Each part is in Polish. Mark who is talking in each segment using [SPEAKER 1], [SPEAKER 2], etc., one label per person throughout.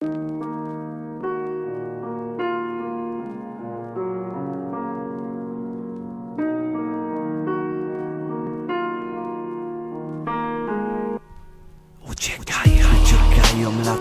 [SPEAKER 1] thank you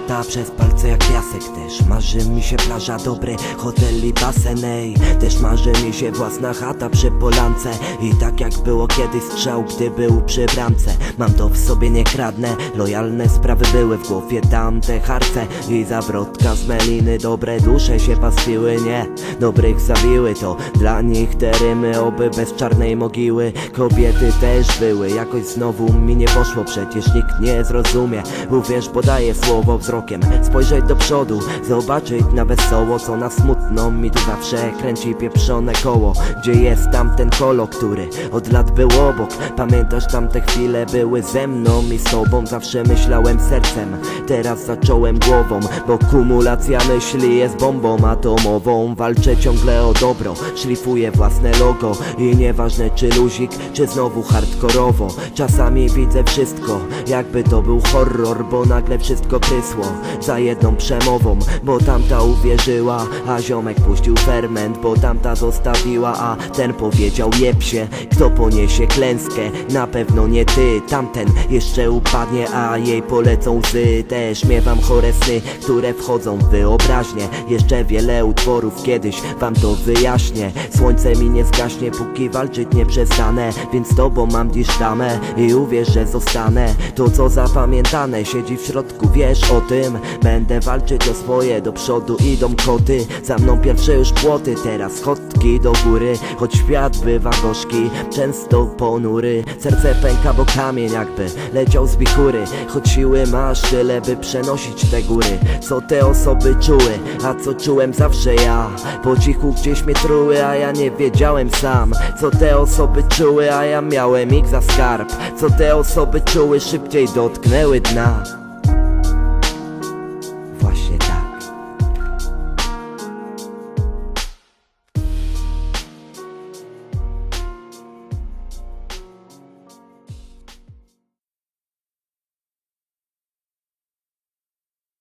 [SPEAKER 1] lata przez palce jak piasek też. Marzy mi się plaża, dobry hotel i basen ej. Też marzy mi się własna chata przy polance. I tak jak było kiedyś strzał, gdy był przy bramce. Mam to w sobie, nie kradnę, lojalne sprawy były w głowie Tamte harce. I zawrotka z meliny Dobre dusze się pastwiły, nie? Dobrych zabiły to Dla nich te rymy, oby bez czarnej mogiły. Kobiety też były, jakoś znowu mi nie poszło. Przecież nikt nie zrozumie. Uwierz, podaję słowo wzrokiem Spojrzeć do przodu, zobaczyć na wesoło Co na smutno mi tu zawsze kręci pieprzone koło. Gdzie jest tamten kolo, który od lat był obok? Pamiętasz tamte chwile były ze mną i z tobą Zawsze myślałem sercem, teraz zacząłem głową Bo kumulacja myśli jest bombą atomową. Walczę ciągle o dobro, szlifuję własne logo. I nieważne czy luzik, czy znowu hardkorowo. Czasami widzę wszystko, jakby to był horror Bo nagle wszystko prysło za jedną przemową Bo tamta uwierzyła, a ziomek puścił ferment Bo tamta zostawiła, a ten powiedział jeb się Kto poniesie klęskę? Na pewno nie ty Tamten jeszcze upadnie, a jej polecą łzy Też miewam chore sny, które wchodzą w wyobraźnię Jeszcze wiele utworów kiedyś wam to wyjaśnię Słońce mi nie zgaśnie, póki walczyć nie przestanę Więc z tobą mam dziś tamę i uwierz, że zostanę To co zapamiętane siedzi w środku, wiesz o tym Będę walczyć o swoje, do przodu idą koty. Za mną pierwsze już płoty, teraz schodki do góry. Choć świat bywa gorzki, często ponury. Serce pęka, bo kamień jakby leciał z wichury Choć siły masz tyle, by przenosić te góry. Co te osoby czuły, a co czułem zawsze ja. Po cichu gdzieś mnie truły, a ja nie wiedziałem sam. Co te osoby czuły, a ja miałem ich za skarb. Co te osoby czuły, szybciej dotknęły dna